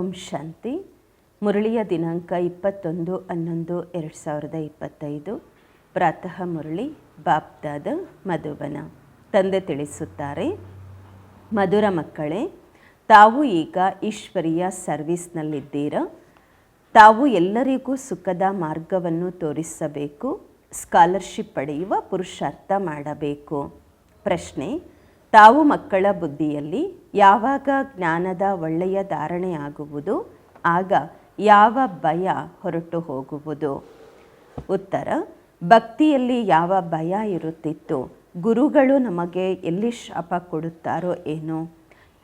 ಓಂ ಶಾಂತಿ. ಮುರಳಿಯ ದಿನಾಂಕ ಇಪ್ಪತ್ತೊಂದು ಹನ್ನೊಂದು ಎರಡು ಸಾವಿರದ ಇಪ್ಪತ್ತೈದು. ಪ್ರಾತಃ ಮುರಳಿ ಬಾಪ್ದಾದ ಮಧುಬನ. ತಂದೆ ತಿಳಿಸುತ್ತಾರೆ, ಮಧುರ ಮಕ್ಕಳೇ, ತಾವು ಈಗ ಈಶ್ವರಿಯ ಸರ್ವಿಸ್ನಲ್ಲಿದ್ದೀರಾ? ತಾವು ಎಲ್ಲರಿಗೂ ಸುಖದ ಮಾರ್ಗವನ್ನು ತೋರಿಸಬೇಕು, ಸ್ಕಾಲರ್ಶಿಪ್ ಪಡೆಯುವ ಪುರುಷಾರ್ಥ ಮಾಡಬೇಕು. ಪ್ರಶ್ನೆ ತಾವು ಮಕ್ಕಳ ಬುದ್ಧಿಯಲ್ಲಿ ಯಾವಾಗ ಜ್ಞಾನದ ಒಳ್ಳೆಯ ಧಾರಣೆಯಾಗುವುದು, ಆಗ ಯಾವ ಭಯ ಹೊರಟು ಹೋಗುವುದು? ಉತ್ತರ, ಭಕ್ತಿಯಲ್ಲಿ ಯಾವ ಭಯ ಇರುತ್ತಿತ್ತು? ಗುರುಗಳು ನಮಗೆ ಎಲ್ಲಿ ಶಾಪ ಕೊಡುತ್ತಾರೋ ಏನೋ?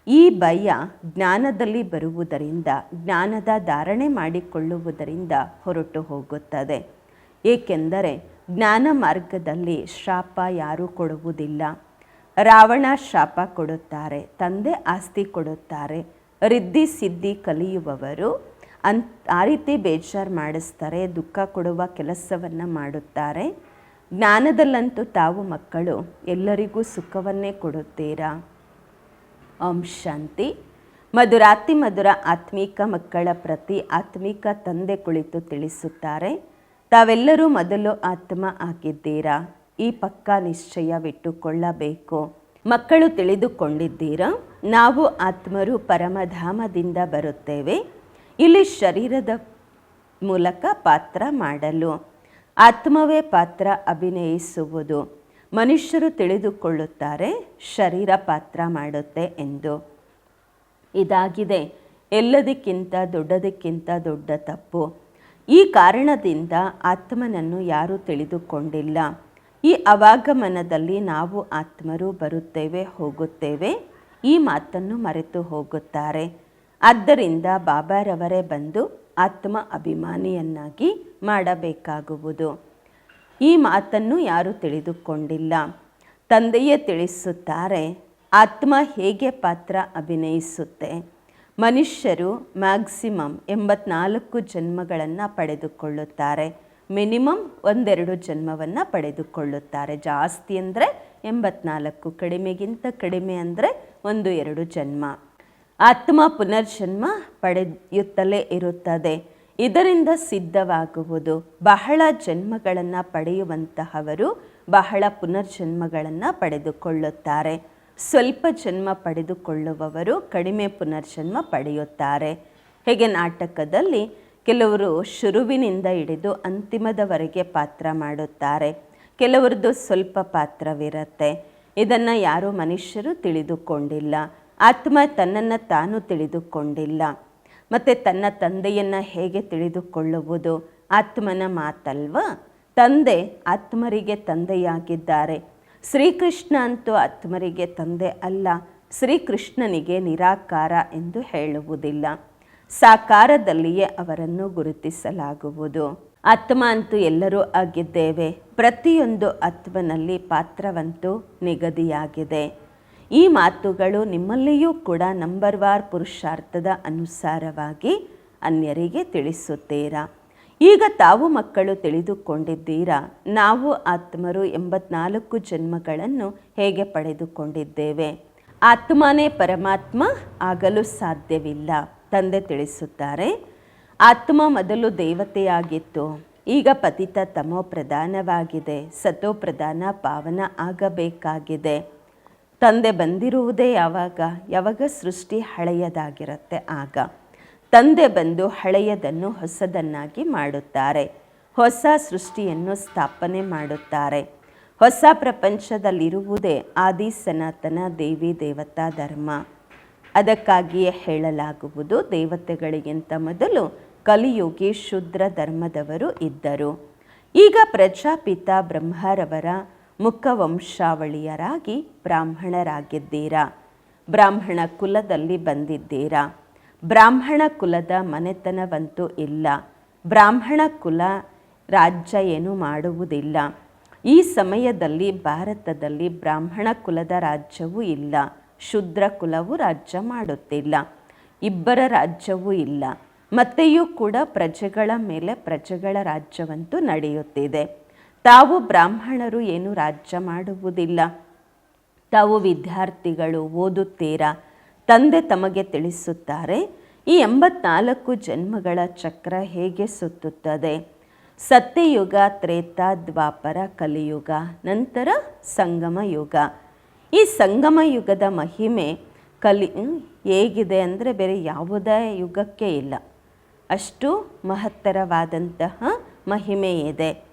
ಈ ಭಯ ಜ್ಞಾನದಲ್ಲಿ ಬರುವುದರಿಂದ, ಜ್ಞಾನದ ಧಾರಣೆ ಮಾಡಿಕೊಳ್ಳುವುದರಿಂದ ಹೊರಟು ಹೋಗುತ್ತದೆ. ಏಕೆಂದರೆ, ಜ್ಞಾನ ಮಾರ್ಗದಲ್ಲಿ ಶಾಪ ಯಾರೂ ಕೊಡುವುದಿಲ್ಲ. ರಾವಣ ಶಾಪ ಕೊಡುತ್ತಾರೆ, ತಂದೆ ಆಸ್ತಿ ಕೊಡುತ್ತಾರೆ ರಿದ್ದಿ ಸಿದ್ಧಿ ಕಲಿಯುವವರು ಅನ್, ಆ ರೀತಿ ಬೇಜಾರು ಮಾಡಿಸ್ತಾರೆ, ದುಃಖ ಕೊಡುವ ಕೆಲಸವನ್ನು ಮಾಡುತ್ತಾರೆ. ಜ್ಞಾನದಲ್ಲಂತೂ ತಾವು ಮಕ್ಕಳು, ಎಲ್ಲರಿಗೂ ಸುಖವನ್ನೇ ಕೊಡುತ್ತೀರಾ? ಓಂ ಶಾಂತಿ. ಮಧುರಾತಿ ಮಧುರ ಆತ್ಮೀಕ ಮಕ್ಕಳ ಪ್ರತಿ ಆತ್ಮಿಕ ತಂದೆ ಕುಳಿತು ತಿಳಿಸುತ್ತಾರೆ, ತಾವೆಲ್ಲರೂ ಮೊದಲು ಆತ್ಮ ಆಗಿದ್ದೀರಾ? ಈ ಪಕ್ಕ ನಿಶ್ಚಯವಿಟ್ಟುಕೊಳ್ಳಬೇಕು ಮಕ್ಕಳು ತಿಳಿದುಕೊಂಡಿದ್ದೀರಾ? ನಾವು ಆತ್ಮರು ಪರಮಧಾಮದಿಂದ ಬರುತ್ತೇವೆ. ಇಲ್ಲಿ ಶರೀರದ ಮೂಲಕ ಪಾತ್ರ ಮಾಡಲು. ಆತ್ಮವೇ ಪಾತ್ರ ಅಭಿನಯಿಸುವುದು. ಮನುಷ್ಯರು ತಿಳಿದುಕೊಳ್ಳುತ್ತಾರೆ, ಶರೀರ ಪಾತ್ರ ಮಾಡುತ್ತೆ ಎಂದು. ಇದಾಗಿದೆ. ಎಲ್ಲದಕ್ಕಿಂತ ದೊಡ್ಡದಕ್ಕಿಂತ ದೊಡ್ಡ ತಪ್ಪು. ಈ ಕಾರಣದಿಂದ ಆತ್ಮನನ್ನು ಯಾರೂ ತಿಳಿದುಕೊಂಡಿಲ್ಲ. ಈ ಅವಾಗಮನದಲ್ಲಿ ನಾವು ಆತ್ಮರು ಬರುತ್ತೇವೆ, ಹೋಗುತ್ತೇವೆ. ಈ ಮಾತನ್ನು ಮರೆತು ಹೋಗುತ್ತಾರೆ. ಆದ್ದರಿಂದ ಬಾಬಾರವರೇ ಬಂದು ಆತ್ಮ ಅಭಿಮಾನಿಯನ್ನಾಗಿ ಮಾಡಬೇಕಾಗುವುದು. ಈ ಮಾತನ್ನು ಯಾರು ತಿಳಿದುಕೊಂಡಿಲ್ಲ. ತಂದೆಯೇ ತಿಳಿಸುತ್ತಾರೆ, ಆತ್ಮ ಹೇಗೆ ಪಾತ್ರ ಅಭಿನಯಿಸುತ್ತೆ? ಮನುಷ್ಯರು ಮ್ಯಾಕ್ಸಿಮಮ್ ಎಂಬತ್ನಾಲ್ಕು ಜನ್ಮಗಳನ್ನು ಪಡೆದುಕೊಳ್ಳುತ್ತಾರೆ. ಮಿನಿಮಮ್ ಒಂದೆರಡು ಜನ್ಮವನ್ನು ಪಡೆದುಕೊಳ್ಳುತ್ತಾರೆ. ಜಾಸ್ತಿ ಅಂದರೆ ಎಂಬತ್ನಾಲ್ಕು, ಕಡಿಮೆಗಿಂತ ಕಡಿಮೆ ಅಂದರೆ ಒಂದು ಎರಡು ಜನ್ಮ. ಆತ್ಮ ಪುನರ್ಜನ್ಮ ಪಡೆಯುತ್ತಲೇ ಇರುತ್ತದೆ. ಇದರಿಂದ ಸಿದ್ಧವಾಗುವುದು. ಬಹಳ ಜನ್ಮಗಳನ್ನು ಪಡೆಯುವಂತಹವರು ಬಹಳ ಪುನರ್ಜನ್ಮಗಳನ್ನು ಪಡೆದುಕೊಳ್ಳುತ್ತಾರೆ. ಸ್ವಲ್ಪ ಜನ್ಮ ಪಡೆದುಕೊಳ್ಳುವವರು ಕಡಿಮೆ ಪುನರ್ಜನ್ಮ ಪಡೆಯುತ್ತಾರೆ. ಹೇಗೆ ನಾಟಕದಲ್ಲಿ ಕೆಲವರು ಶುರುವಿನಿಂದ ಹಿಡಿದು ಅಂತಿಮದವರೆಗೆ ಪಾತ್ರ ಮಾಡುತ್ತಾರೆ. ಕೆಲವರದ್ದು ಸ್ವಲ್ಪ ಪಾತ್ರವಿರುತ್ತೆ. ಇದನ್ನು ಯಾರೂ ಮನುಷ್ಯರು ತಿಳಿದುಕೊಂಡಿಲ್ಲ. ಆತ್ಮ ತನ್ನನ್ನು ತಾನು ತಿಳಿದುಕೊಂಡಿಲ್ಲ. ಮತ್ತು ತನ್ನ ತಂದೆಯನ್ನು ಹೇಗೆ ತಿಳಿದುಕೊಳ್ಳುವುದು? ಆತ್ಮನ ಮಾತಲ್ವ? ತಂದೆ ಆತ್ಮರಿಗೆ ತಂದೆಯಾಗಿದ್ದಾರೆ. ಶ್ರೀಕೃಷ್ಣ ಅಂತೂ ಆತ್ಮರಿಗೆ ತಂದೆ ಅಲ್ಲ. ಶ್ರೀಕೃಷ್ಣನಿಗೆ ನಿರಾಕಾರ ಎಂದು ಹೇಳುವುದಿಲ್ಲ. ಸಾಕಾರದಲ್ಲಿಯೇ ಅವರನ್ನು ಗುರುತಿಸಲಾಗುವುದು. ಆತ್ಮ ಅಂತೂ ಎಲ್ಲರೂ ಆಗಿದ್ದೇವೆ. ಪ್ರತಿಯೊಂದು ಆತ್ಮನಲ್ಲಿ ಪಾತ್ರವಂತೂ ನಿಗದಿಯಾಗಿದೆ. ಈ ಮಾತುಗಳು ನಿಮ್ಮಲ್ಲಿಯೂ ಕೂಡ ನಂಬರ್ ವಾರ್ ಪುರುಷಾರ್ಥದ ಅನುಸಾರವಾಗಿ ಅನ್ಯರಿಗೆ ತಿಳಿಸುತ್ತೀರಾ? ಈಗ ತಾವು ಮಕ್ಕಳು ತಿಳಿದುಕೊಂಡಿದ್ದೀರಾ? ನಾವು ಆತ್ಮರು ಎಂಬತ್ನಾಲ್ಕು ಜನ್ಮಗಳನ್ನು ಹೇಗೆ ಪಡೆದುಕೊಂಡಿದ್ದೇವೆ? ಆತ್ಮನೇ ಪರಮಾತ್ಮ ಆಗಲು ಸಾಧ್ಯವಿಲ್ಲ. ತಂದೆ ತಿಳಿಸುತ್ತಾರೆ, ಆತ್ಮ ಮೊದಲು ದೇವತೆಯಾಗಿತ್ತು, ಈಗ ಪತಿತ ತಮೋ ಪ್ರಧಾನವಾಗಿದೆ, ಸತೋ ಪ್ರಧಾನ ಪಾವನ ಆಗಬೇಕಾಗಿದೆ. ತಂದೆ ಬಂದಿರುವುದೇ ಯಾವಾಗ? ಯಾವಾಗ ಸೃಷ್ಟಿ ಹಳೆಯದಾಗಿರುತ್ತೆ ಆಗ. ತಂದೆ ಬಂದು ಹಳೆಯದನ್ನು ಹೊಸದನ್ನಾಗಿ ಮಾಡುತ್ತಾರೆ. ಹೊಸ ಸೃಷ್ಟಿಯನ್ನು ಸ್ಥಾಪನೆ ಮಾಡುತ್ತಾರೆ. ಹೊಸ ಪ್ರಪಂಚದಲ್ಲಿರುವುದೇ ಆದಿ ಸನಾತನ ದೇವಿ ದೇವತಾ ಧರ್ಮ. ಅದಕ್ಕಾಗಿಯೇ ಹೇಳಲಾಗುವುದು, ದೇವತೆಗಳಿಗಿಂತ ಮೊದಲು ಕಲಿಯುಗಿ ಶುದ್ರ ಧರ್ಮದವರು ಇದ್ದರು. ಈಗ ಪ್ರಜಾಪಿತ ಬ್ರಹ್ಮರವರ ಮುಖವಂಶಾವಳಿಯರಾಗಿ ಬ್ರಾಹ್ಮಣರಾಗಿದ್ದೀರಾ? ಬ್ರಾಹ್ಮಣ ಕುಲದಲ್ಲಿ ಬಂದಿದ್ದೀರಾ? ಬ್ರಾಹ್ಮಣ ಕುಲದ ಮನೆತನವಂತೂ ಇಲ್ಲ. ಬ್ರಾಹ್ಮಣ ಕುಲ ರಾಜ್ಯ ಏನು ಮಾಡುವುದಿಲ್ಲ. ಈ ಸಮಯದಲ್ಲಿ ಭಾರತದಲ್ಲಿ ಬ್ರಾಹ್ಮಣ ಕುಲದ ರಾಜ್ಯವೂ ಇಲ್ಲ. ಶುದ್ರ ಕುಲವು ರಾಜ್ಯ ಮಾಡುತ್ತಿಲ್ಲ. ಇಬ್ಬರ ರಾಜ್ಯವೂ ಇಲ್ಲ. ಮತ್ತೆಯೂ ಕೂಡ ಪ್ರಜೆಗಳ ಮೇಲೆ ಪ್ರಜೆಗಳ ರಾಜ್ಯವಂತೂ ನಡೆಯುತ್ತಿದೆ. ತಾವು ಬ್ರಾಹ್ಮಣರು ಏನು ರಾಜ್ಯ ಮಾಡುವುದಿಲ್ಲ. ತಾವು ವಿದ್ಯಾರ್ಥಿಗಳು ಓದುತ್ತೀರಾ? ತಂದೆ ತಮಗೆ ತಿಳಿಸುತ್ತಾರೆ, ಈ ಎಂಬತ್ನಾಲ್ಕು ಜನ್ಮಗಳ ಚಕ್ರ ಹೇಗೆ ಸುತ್ತುತ್ತದೆ? ಸತ್ಯಯುಗ ತ್ರೇತ ದ್ವಾಪರ ಕಲಿಯುಗ, ನಂತರ ಸಂಗಮ ಯುಗ ಈ ಸಂಗಮ ಯುಗದ ಮಹಿಮೆ ಕಲಿ ಹೇಗಿದೆ ಅಂದರೆ ಬೇರೆ ಯಾವುದೇ ಯುಗಕ್ಕೆ ಇಲ್ಲ. ಅಷ್ಟು ಮಹತ್ತರವಾದಂತಹ ಮಹಿಮೆ ಇದೆ.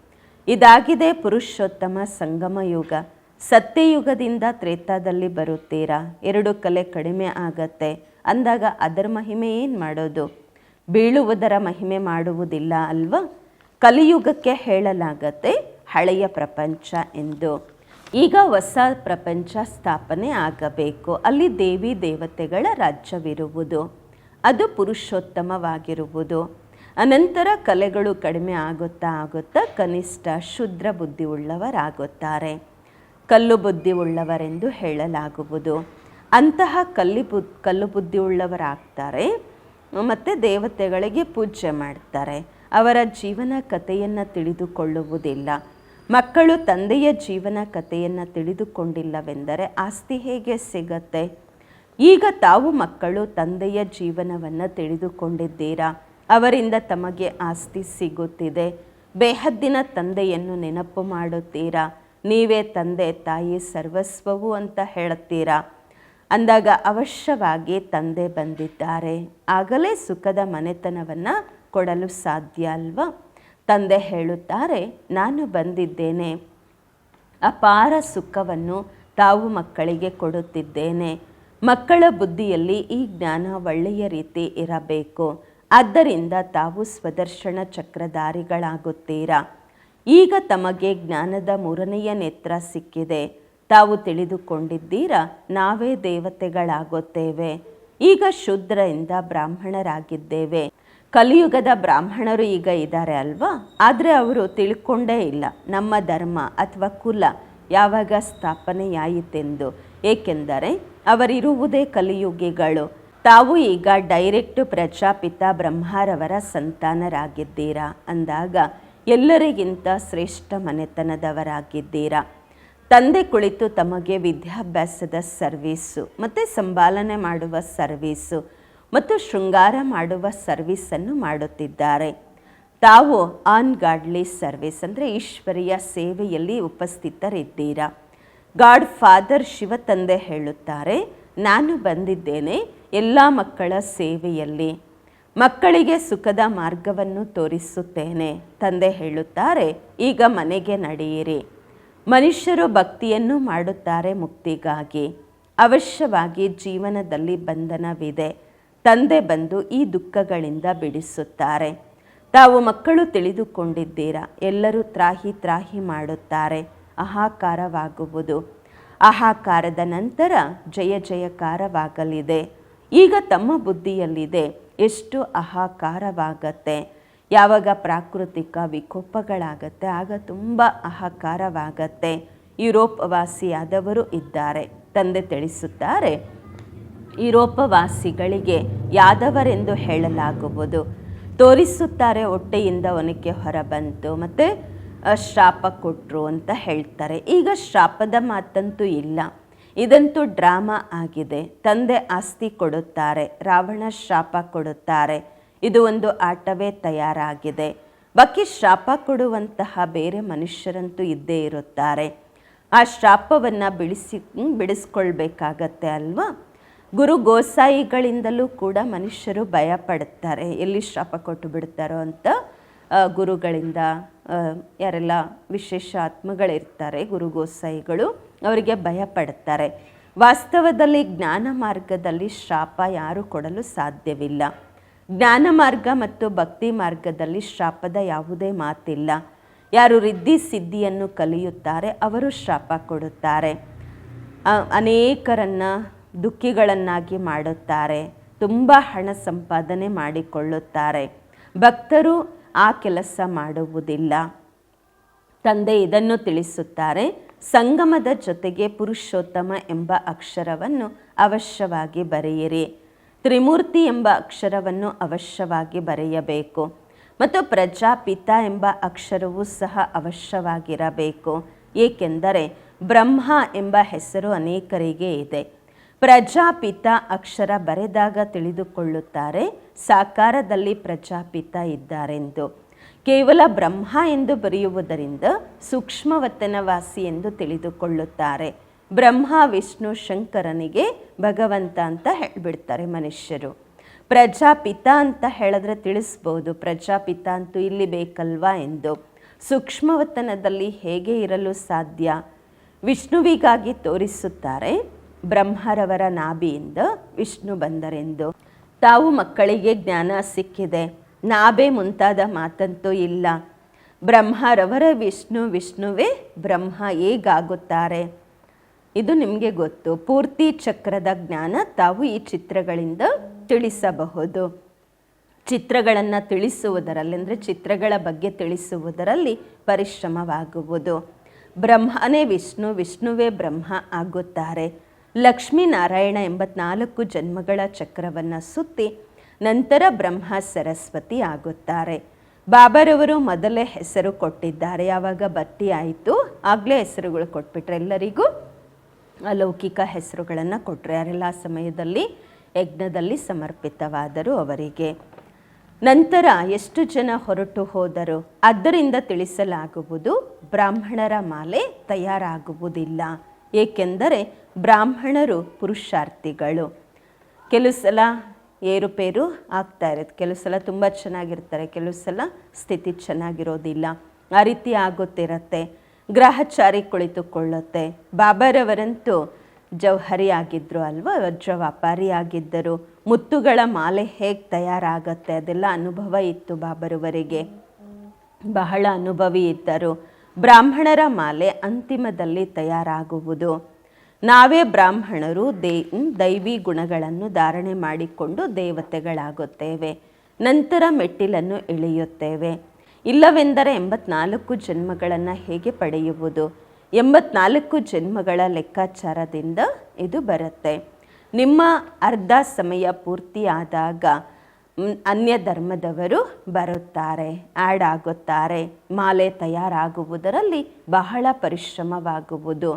ಇದಾಗಿದೆ ಪುರುಷೋತ್ತಮ ಸಂಗಮ ಯುಗ. ಸತ್ಯಯುಗದಿಂದ ತ್ರೇತಾದಲ್ಲಿ ಬರುತ್ತೀರಾ? ಎರಡು ಕಲೆ ಕಡಿಮೆ ಆಗತ್ತೆ. ಅಂದಾಗ ಅದರ ಮಹಿಮೆ ಏನು ಮಾಡೋದು? ಬೀಳುವುದರ ಮಹಿಮೆ ಮಾಡುವುದಿಲ್ಲ ಅಲ್ವಾ? ಕಲಿಯುಗಕ್ಕೆ ಹೇಳಲಾಗತ್ತೆ ಹಳೆಯ ಪ್ರಪಂಚ ಎಂದು. ಈಗ ಹೊಸ ಪ್ರಪಂಚ ಸ್ಥಾಪನೆ ಆಗಬೇಕು. ಅಲ್ಲಿ ದೇವಿ ದೇವತೆಗಳ ರಾಜ್ಯವಿರುವುದು. ಅದು ಪುರುಷೋತ್ತಮವಾಗಿರುವುದು. ಅನಂತರ ಕಲೆಗಳು ಕಡಿಮೆ ಆಗುತ್ತಾ ಆಗುತ್ತಾ ಕನಿಷ್ಠ ಶುದ್ರ ಬುದ್ಧಿ ಉಳ್ಳವರಾಗುತ್ತಾರೆ ಕಲ್ಲು ಬುದ್ಧಿ ಉಳ್ಳವರೆಂದು ಹೇಳಲಾಗುವುದು. ಅಂತಹ ಕಲ್ಲಿ ಬುದ್ ಕಲ್ಲು ಬುದ್ಧಿ ಉಳ್ಳವರಾಗ್ತಾರೆ ಮತ್ತು ದೇವತೆಗಳಿಗೆ ಪೂಜೆ ಮಾಡ್ತಾರೆ. ಅವರ ಜೀವನ ಕಥೆಯನ್ನು ತಿಳಿದುಕೊಳ್ಳುವುದಿಲ್ಲ. ಮಕ್ಕಳು ತಂದೆಯ ಜೀವನ ಕಥೆಯನ್ನು ತಿಳಿದುಕೊಂಡಿಲ್ಲವೆಂದರೆ ಆಸ್ತಿ ಹೇಗೆ ಸಿಗತ್ತೆ? ಈಗ ತಾವು ಮಕ್ಕಳು ತಂದೆಯ ಜೀವನವನ್ನು ತಿಳಿದುಕೊಂಡಿದ್ದೀರಾ? ಅವರಿಂದ ತಮಗೆ ಆಸ್ತಿ ಸಿಗುತ್ತಿದೆ. ಬೇಹದ್ದಿನ ತಂದೆಯನ್ನು ನೆನಪು ಮಾಡುತ್ತೀರಾ? ನೀವೇ ತಂದೆ, ತಾಯಿ ಸರ್ವಸ್ವವು ಅಂತ ಹೇಳುತ್ತೀರಾ? ಅಂದಾಗ ಅವಶ್ಯವಾಗಿ ತಂದೆ ಬಂದಿದ್ದಾರೆ. ಆಗಲೇ ಸುಖದ ಮನೆತನವನ್ನು ಕೊಡಲು ಸಾಧ್ಯ ಅಲ್ವಾ? ತಂದೆ ಹೇಳುತ್ತಾರೆ, ನಾನು ಬಂದಿದ್ದೇನೆ. ಅಪಾರ ಸುಖವನ್ನು ತಾವು ಮಕ್ಕಳಿಗೆ ಕೊಡುತ್ತಿದ್ದೇನೆ. ಮಕ್ಕಳ ಬುದ್ಧಿಯಲ್ಲಿ ಈ ಜ್ಞಾನ ಒಳ್ಳೆಯ ರೀತಿ ಇರಬೇಕು. ಆದ್ದರಿಂದ ತಾವು ಸ್ವದರ್ಶನ ಚಕ್ರಧಾರಿಗಳಾಗುತ್ತೀರಾ? ಈಗ ತಮಗೆ ಜ್ಞಾನದ ಮೂರನೆಯ ನೇತ್ರ ಸಿಕ್ಕಿದೆ. ತಾವು ತಿಳಿದುಕೊಂಡಿದ್ದೀರಾ? ನಾವೇ ದೇವತೆಗಳಾಗುತ್ತೇವೆ. ಈಗ ಶೂದ್ರರಿಂದ ಬ್ರಾಹ್ಮಣರಾಗಿದ್ದೇವೆ. ಕಲಿಯುಗದ ಬ್ರಾಹ್ಮಣರು ಈಗ ಇದ್ದಾರೆ ಅಲ್ವಾ? ಆದರೆ ಅವರು ತಿಳ್ಕೊಂಡೇ ಇಲ್ಲ ನಮ್ಮ ಧರ್ಮ ಅಥವಾ ಕುಲ ಯಾವಾಗ ಸ್ಥಾಪನೆಯಾಯಿತೆಂದು. ಏಕೆಂದರೆ ಅವರಿರುವುದೇ ಕಲಿಯುಗಿಗಳು. ತಾವು ಈಗ ಡೈರೆಕ್ಟ್ ಪ್ರಜಾಪಿತ ಬ್ರಹ್ಮರವರ ಸಂತಾನರಾಗಿದ್ದೀರಾ? ಅಂದಾಗ ಎಲ್ಲರಿಗಿಂತ ಶ್ರೇಷ್ಠ ಮನೆತನದವರಾಗಿದ್ದೀರಾ? ತಂದೆ ಕುಳಿತು ತಮಗೆ ವಿದ್ಯಾಭ್ಯಾಸದ ಸರ್ವೀಸು, ಮತ್ತು ಸಂಭಾಲನೆ ಮಾಡುವ ಸರ್ವೀಸು ಮತ್ತು ಶೃಂಗಾರ ಮಾಡುವ ಸರ್ವಿಸನ್ನು ಮಾಡುತ್ತಿದ್ದಾರೆ. ತಾವು ಆನ್ ಗಾಡ್ಲಿ ಸರ್ವಿಸ್ ಅಂದರೆ ಈಶ್ವರಿಯ ಸೇವೆಯಲ್ಲಿ ಉಪಸ್ಥಿತರಿದ್ದೀರಾ? ಗಾಡ್ ಫಾದರ್ ಶಿವ ತಂದೆ ಹೇಳುತ್ತಾರೆ, ನಾನು ಬಂದಿದ್ದೇನೆ ಎಲ್ಲ ಮಕ್ಕಳ ಸೇವೆಯಲ್ಲಿ. ಮಕ್ಕಳಿಗೆ ಸುಖದ ಮಾರ್ಗವನ್ನು ತೋರಿಸುತ್ತೇನೆ, ತಂದೆ ಹೇಳುತ್ತಾರೆ, ಈಗ ಮನೆಗೆ ನಡೆಯಿರಿ. ಮನುಷ್ಯರು ಭಕ್ತಿಯನ್ನು ಮಾಡುತ್ತಾರೆ ಮುಕ್ತಿಗಾಗಿ. ಅವಶ್ಯವಾಗಿ ಜೀವನದಲ್ಲಿ ಬಂಧನವಿದೆ. ತಂದೆ ಬಂದು ಈ ದುಃಖಗಳಿಂದ ಬಿಡಿಸುತ್ತಾರೆ. ತಾವು ಮಕ್ಕಳು ತಿಳಿದುಕೊಂಡಿದ್ದೀರಾ? ಎಲ್ಲರೂ ತ್ರಾಹಿ ತ್ರಾಹಿ ಮಾಡುತ್ತಾರೆ. ಅಹಾಕಾರವಾಗುವುದು. ಅಹಾಕಾರದ ನಂತರ ಜಯ ಜಯಕಾರವಾಗಲಿದೆ. ಈಗ ತಮ್ಮ ಬುದ್ಧಿಯಲ್ಲಿದೆ. ಎಷ್ಟು ಅಹಾಕಾರವಾಗತ್ತೆ? ಯಾವಾಗ ಪ್ರಾಕೃತಿಕ ವಿಕೋಪಗಳಾಗತ್ತೆ, ಆಗ ತುಂಬ ಅಹಾಕಾರವಾಗತ್ತೆ. ಯುರೋಪ್ ವಾಸಿಯಾದವರು ಇದ್ದಾರೆ. ತಂದೆ ತಿಳಿಸುತ್ತಾರೆ ಯುರೋಪವಾಸಿಗಳಿಗೆ ಯಾದವರೆಂದು ಹೇಳಲಾಗುವುದು. ತೋರಿಸುತ್ತಾರೆ ಹೊಟ್ಟೆಯಿಂದ ಒನಕೆ ಹೊರಬಂತು, ಮತ್ತು ಶ್ರಾಪ ಕೊಟ್ಟರು ಅಂತ ಹೇಳ್ತಾರೆ. ಈಗ ಶ್ರಾಪದ ಮಾತಂತೂ ಇಲ್ಲ. ಇದಂತೂ ಡ್ರಾಮಾ ಆಗಿದೆ. ತಂದೆ ಆಸ್ತಿ ಕೊಡುತ್ತಾರೆ, ರಾವಣ ಶಾಪ ಕೊಡುತ್ತಾರೆ. ಇದು ಒಂದು ಆಟವೇ ತಯಾರಾಗಿದೆ. ಬಾಕಿ ಶಾಪ ಕೊಡುವಂತಹ ಬೇರೆ ಮನುಷ್ಯರಂತೂ ಇದ್ದೇ ಇರುತ್ತಾರೆ. ಆ ಶ್ರಾಪವನ್ನು ಬಿಡಿಸಿ ಬಿಡಿಸ್ಕೊಳ್ಬೇಕಾಗತ್ತೆ ಅಲ್ವಾ? ಗುರು ಗೋಸಾಯಿಗಳಿಂದಲೂ ಕೂಡ ಮನುಷ್ಯರು ಭಯ ಪಡುತ್ತಾರೆ ಎಲ್ಲಿ ಶಾಪ ಕೊಟ್ಟು ಬಿಡ್ತಾರೋ ಅಂತ ಗುರುಗಳಿಂದ ಯಾರೆಲ್ಲ ವಿಶೇಷ ಆತ್ಮಗಳಿರ್ತಾರೆ, ಗುರು ಗೋಸಾಯಿಗಳು ಅವರಿಗೆ ಭಯ ಪಡುತ್ತಾರೆ ವಾಸ್ತವದಲ್ಲಿ ಜ್ಞಾನ ಮಾರ್ಗದಲ್ಲಿ ಶಾಪ ಯಾರು ಕೊಡಲು ಸಾಧ್ಯವಿಲ್ಲ. ಜ್ಞಾನ ಮಾರ್ಗ ಮತ್ತು ಭಕ್ತಿ ಮಾರ್ಗದಲ್ಲಿ ಶಾಪದ ಯಾವುದೇ ಮಾತಿಲ್ಲ. ಯಾರು ರಿದ್ಧಿ ಸಿದ್ಧಿಯನ್ನು ಕಲಿಯುತ್ತಾರೆ, ಅವರು ಶಾಪ ಕೊಡುತ್ತಾರೆ. ಅನೇಕರನ್ನು ಅನೇಕರನ್ನ ದುಃಖಿಗಳನ್ನಾಗಿ ಮಾಡುತ್ತಾರೆ, ತುಂಬ ಹಣ ಸಂಪಾದನೆ ಮಾಡಿಕೊಳ್ಳುತ್ತಾರೆ. ಭಕ್ತರು ಆ ಕೆಲಸ ಮಾಡುವುದಿಲ್ಲ. ತಂದೆ ಇದನ್ನು ತಿಳಿಸುತ್ತಾರೆ, ಸಂಗಮದ ಜೊತೆಗೆ ಪುರುಷೋತ್ತಮ ಎಂಬ ಅಕ್ಷರವನ್ನು ಅವಶ್ಯವಾಗಿ ಬರೆಯಿರಿ. ತ್ರಿಮೂರ್ತಿ ಎಂಬ ಅಕ್ಷರವನ್ನು ಅವಶ್ಯವಾಗಿ ಬರೆಯಬೇಕು. ಮತ್ತು ಪ್ರಜಾಪಿತ ಎಂಬ ಅಕ್ಷರವೂ ಸಹ ಅವಶ್ಯವಾಗಿರಬೇಕು. ಏಕೆಂದರೆ ಬ್ರಹ್ಮ ಎಂಬ ಹೆಸರು ಅನೇಕರಿಗೆ ಇದೆ. ಪ್ರಜಾಪಿತ ಅಕ್ಷರ ಬರೆದಾಗ ತಿಳಿದುಕೊಳ್ಳುತ್ತಾರೆ, ಸಾಕಾರದಲ್ಲಿ ಪ್ರಜಾಪಿತ ಇದ್ದಾರೆಂದು. ಕೇವಲ ಬ್ರಹ್ಮ ಎಂದು ಬರೆಯುವುದರಿಂದ ಸೂಕ್ಷ್ಮವತನವಾಸಿ ಎಂದು ತಿಳಿದುಕೊಳ್ಳುತ್ತಾರೆ. ಬ್ರಹ್ಮ, ವಿಷ್ಣು, ಶಂಕರನಿಗೆ ಭಗವಂತ ಅಂತ ಹೇಳಿಬಿಡ್ತಾರೆ ಮನುಷ್ಯರು. ಪ್ರಜಾಪಿತ ಅಂತ ಹೇಳಿದ್ರೆ ತಿಳಿಸ್ಬೋದು, ಪ್ರಜಾಪಿತ ಅಂತೂ ಇಲ್ಲಿ ಬೇಕಲ್ವಾ ಎಂದು. ಸೂಕ್ಷ್ಮವತನದಲ್ಲಿ ಹೇಗೆ ಇರಲು ಸಾಧ್ಯ? ವಿಷ್ಣುವಿಗಾಗಿ ತೋರಿಸುತ್ತಾರೆ ಬ್ರಹ್ಮರವರ ನಾಭಿಯಿಂದ ವಿಷ್ಣು ಬಂದರೆಂದು. ತಾವು ಮಕ್ಕಳಿಗೆ ಜ್ಞಾನ ಸಿಕ್ಕಿದೆ. ನಾಭೆ ಮುಂತಾದ ಮಾತಂತೂ ಇಲ್ಲ. ಬ್ರಹ್ಮರವರ ವಿಷ್ಣು ವಿಷ್ಣುವೇ ಬ್ರಹ್ಮ ಹೇಗಾಗುತ್ತಾರೆ? ಇದು ನಿಮಗೆ ಗೊತ್ತು. ಪೂರ್ತಿ ಚಕ್ರದ ಜ್ಞಾನ ತಾವು ಈ ಚಿತ್ರಗಳಿಂದ ತಿಳಿಸಬಹುದು. ಚಿತ್ರಗಳನ್ನು ತಿಳಿಸುವುದರಲ್ಲಿ ಅಂದರೆ ಚಿತ್ರಗಳ ಬಗ್ಗೆ ತಿಳಿಸುವುದರಲ್ಲಿ ಪರಿಶ್ರಮವಾಗುವುದು. ಬ್ರಹ್ಮನೇ ವಿಷ್ಣು, ವಿಷ್ಣುವೇ ಬ್ರಹ್ಮ ಆಗುತ್ತಾರೆ. ಲಕ್ಷ್ಮೀನಾರಾಯಣ ಎಂಬತ್ನಾಲ್ಕು ಜನ್ಮಗಳ ಚಕ್ರವನ್ನು ಸುತ್ತಿ ನಂತರ ಬ್ರಹ್ಮ ಸರಸ್ವತಿ ಆಗುತ್ತಾರೆ. ಬಾಬರವರು ಮೊದಲೇ ಹೆಸರು ಕೊಟ್ಟಿದ್ದಾರೆ. ಯಾವಾಗ ಭರ್ತಿ ಆಯಿತು. ಆಗಲೇ ಹೆಸರುಗಳು ಕೊಟ್ಬಿಟ್ರೆ ಎಲ್ಲರಿಗೂ ಅಲೌಕಿಕ ಹೆಸರುಗಳನ್ನು ಕೊಟ್ಟರೆ ಯಾರೆಲ್ಲ ಸಮಯದಲ್ಲಿ, ಯಜ್ಞದಲ್ಲಿ ಸಮರ್ಪಿತವಾದರು ಅವರಿಗೆ. ನಂತರ ಎಷ್ಟು ಜನ ಹೊರಟು ಹೋದರು? ಅದರಿಂದ ತಿಳಿಸಲಾಗುವುದು ಬ್ರಾಹ್ಮಣರ ಮಾಲೆ ತಯಾರಾಗುವುದಿಲ್ಲ. ಏಕೆಂದರೆ ಬ್ರಾಹ್ಮಣರು ಪುರುಷಾರ್ಥಿಗಳು. ಕೆಲವು ಸಲ ಏರುಪೇರು ಆಗ್ತಾ ಇರುತ್ತೆ. ಕೆಲವು ಸಲ ತುಂಬ ಚೆನ್ನಾಗಿರ್ತಾರೆ. ಕೆಲವು ಸಲ ಸ್ಥಿತಿ ಚೆನ್ನಾಗಿರೋದಿಲ್ಲ. ಆ ರೀತಿ ಆಗುತ್ತಿರತ್ತೆ ಗ್ರಹಚಾರಿ ಕುಳಿತುಕೊಳ್ಳುತ್ತೆ. ಬಾಬರವರಂತೂ ಜೌಹರಿ ಆಗಿದ್ದರು ಅಲ್ವಾ? ವಜ್ರ ವ್ಯಾಪಾರಿ ಆಗಿದ್ದರು. ಮುತ್ತುಗಳ ಮಾಲೆ ಹೇಗೆ ತಯಾರಾಗತ್ತೆ? ಅದೆಲ್ಲ ಅನುಭವ ಇತ್ತು ಬಾಬರವರಿಗೆ. ಬಹಳ ಅನುಭವಿ ಇದ್ದರು. ಬ್ರಾಹ್ಮಣರ ಮಾಲೆ ಅಂತಿಮದಲ್ಲಿ ತಯಾರಾಗುವುದು. ನಾವೇ ಬ್ರಾಹ್ಮಣರು ದೇ ದೈವಿ ಗುಣಗಳನ್ನು ಧಾರಣೆ ಮಾಡಿಕೊಂಡು ದೇವತೆಗಳಾಗುತ್ತೇವೆ. ನಂತರ ಮೆಟ್ಟಿಲನ್ನು ಇಳಿಯುತ್ತೇವೆ ಇಲ್ಲವೆಂದರೆ ಎಂಬತ್ನಾಲ್ಕು ಜನ್ಮಗಳನ್ನು ಹೇಗೆ ಪಡೆಯುವುದು? ಎಂಬತ್ನಾಲ್ಕು ಜನ್ಮಗಳ ಲೆಕ್ಕಾಚಾರದಿಂದ ಇದು ಬರುತ್ತೆ. ನಿಮ್ಮ ಅರ್ಧ ಸಮಯ ಪೂರ್ತಿ ಆದಾಗ ಮ್, ಅನ್ಯ ಧರ್ಮದವರು ಬರುತ್ತಾರೆ ಆ್ಯಡ್ ಆಗುತ್ತಾರೆ ಮಾಲೆ ತಯಾರಾಗುವುದರಲ್ಲಿ ಬಹಳ ಪರಿಶ್ರಮವಾಗುವುದು.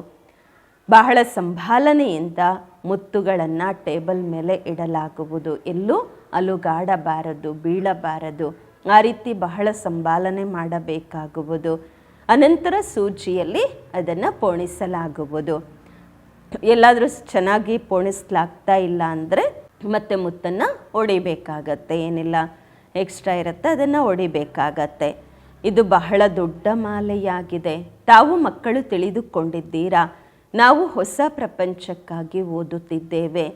ಬಹಳ ಸಂಭಾಲನೆಯಿಂದ ಮುತ್ತುಗಳನ್ನು ಟೇಬಲ್ ಮೇಲೆ ಇಡಲಾಗುವುದು. ಎಲ್ಲೂ ಅಲುಗಾಡಬಾರದು, ಬೀಳಬಾರದು. ಆ ರೀತಿ ಬಹಳ ಸಂಭಾಲನೆ ಮಾಡಬೇಕಾಗುವುದು. ಅನಂತರ ಸೂಜಿಯಲ್ಲಿ ಅದನ್ನು ಪೋಣಿಸಲಾಗುವುದು. ಎಲ್ಲಾದರೂ ಚೆನ್ನಾಗಿ ಪೋಣಿಸ್ಲಾಗ್ತಾ ಇಲ್ಲ ಅಂದರೆ ಮತ್ತೆ ಮುತ್ತನ್ನು ಒಡಿಬೇಕಾಗತ್ತೆ, ಏನಿಲ್ಲ. ಎಕ್ಸ್ಟ್ರಾ ಇರುತ್ತೆ, ಅದನ್ನು ಒಡಿಬೇಕಾಗತ್ತೆ. ಇದು ಬಹಳ ದೊಡ್ಡ ಮಾಲೆಯಾಗಿದೆ. ತಾವು ಮಕ್ಕಳು ತಿಳಿದುಕೊಂಡಿದ್ದೀರಾ? ನಾವು ಹೊಸ ಪ್ರಪಂಚಕ್ಕಾಗಿ ಓದುತ್ತಿದ್ದೇವೆ.